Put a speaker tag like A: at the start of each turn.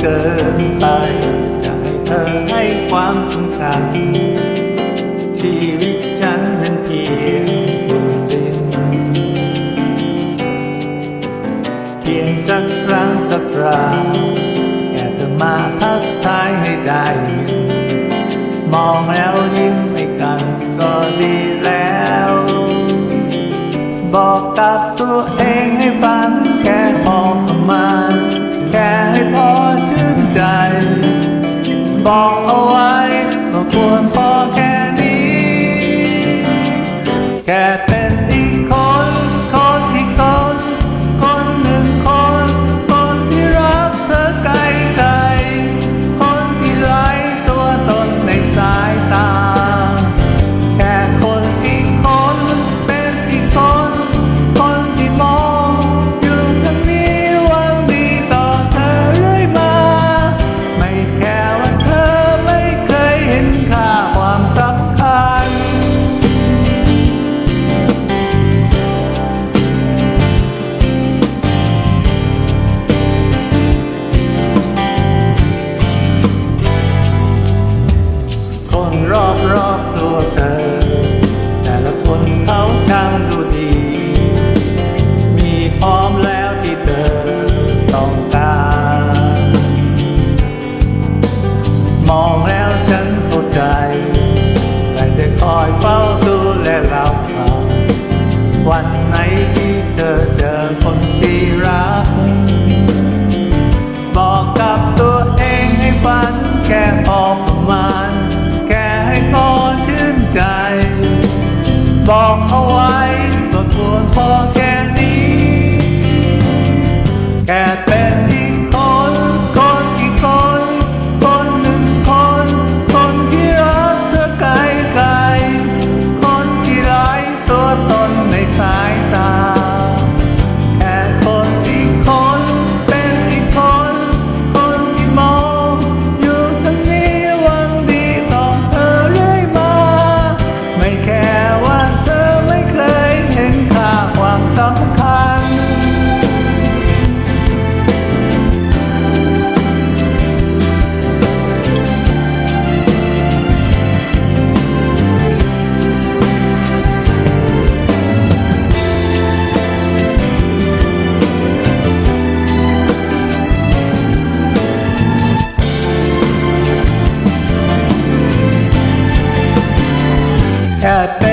A: เกินไปจะให้เธอให้ความสำคัญ ชีวิตฉันนั้นเพียงบนดิน เพียงสักครั้งสักคราวแค่เธอมาทักทายให้ได้ยินมองแล้วยิ้มให้กันก็ดีแล้ว บอกกับตัวเอง quer อยเฝ้าดูแลเราผาวันไหนที่เธอเจอคนที่รัก บอกกับตัวเองให้ฝันแค่พอประมาณ แค่ให้พอชื่นใจ บอกเอาไว้ก็ควรพอ Happy.